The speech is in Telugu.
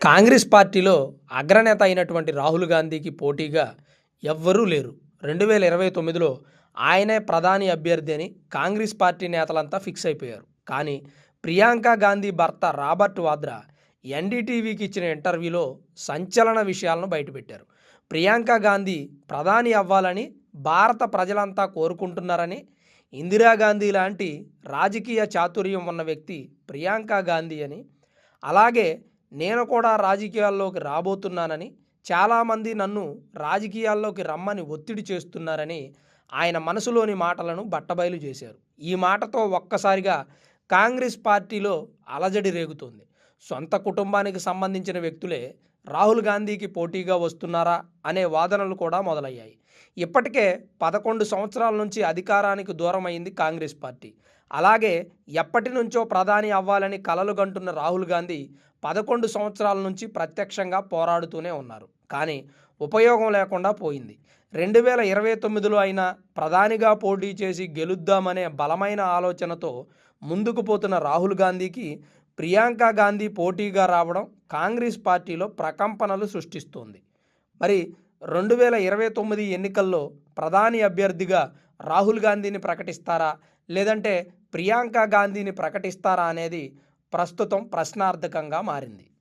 కాంగ్రెస్ పార్టీలో అగ్రనేత అయినటువంటి రాహుల్ గాంధీకి పోటీగా ఎవ్వరూ లేరు. రెండు వేల ఇరవై తొమ్మిదిలో ఆయనే ప్రధాని అభ్యర్థి అని కాంగ్రెస్ పార్టీ నేతలంతా ఫిక్స్ అయిపోయారు. కానీ ప్రియాంక గాంధీ భర్త రాబర్ట్ వాద్రా ఎన్డీటీవీకి ఇచ్చిన ఇంటర్వ్యూలో సంచలన విషయాలను బయటపెట్టారు. ప్రియాంక గాంధీ ప్రధాని అవ్వాలని భారత ప్రజలంతా కోరుకుంటున్నారని ఇందిరాగాంధీ లాంటి రాజకీయ చాతుర్యం ఉన్న వ్యక్తి ప్రియాంక గాంధీ అని అలాగే నేను కూడా రాజకీయాల్లోకి రాబోతున్నానని చాలామంది నన్ను రాజకీయాల్లోకి రమ్మని ఒత్తిడి చేస్తున్నారని ఆయన మనసులోని మాటలను బట్టబయలు చేశారు. ఈ మాటతో ఒక్కసారిగా కాంగ్రెస్ పార్టీలో అలజడి రేగుతోంది. సొంత కుటుంబానికి సంబంధించిన వ్యక్తులే రాహుల్ గాంధీకి పోటీగా వస్తున్నారా అనే వాదనలు కూడా మొదలయ్యాయి. ఇప్పటికే పదకొండు సంవత్సరాల నుంచి అధికారానికి దూరమైంది కాంగ్రెస్ పార్టీ. అలాగే ఎప్పటి నుంచో ప్రధాని అవ్వాలని కలలు గంటున్న రాహుల్ గాంధీ పదకొండు సంవత్సరాల నుంచి ప్రత్యక్షంగా పోరాడుతూనే ఉన్నారు. కానీ ఉపయోగం లేకుండా పోయింది. రెండు వేల ఇరవై తొమ్మిదిలో అయినా ప్రధానిగా పోటీ చేసి గెలుద్దామనే బలమైన ఆలోచనతో ముందుకు పోతున్న రాహుల్ గాంధీకి ప్రియాంక గాంధీ పోటీగా రావడం కాంగ్రెస్ పార్టీలో ప్రకంపనలు సృష్టిస్తోంది. మరి రెండు వేల ఇరవై తొమ్మిది ఎన్నికల్లో ప్రధాని అభ్యర్థిగా రాహుల్ గాంధీని ప్రకటిస్తారా? లేదంటే ప్రియాంక గాంధీని ప్రకటిస్తారా అనేది ప్రస్తుతం ప్రశ్నార్థకంగా మారింది.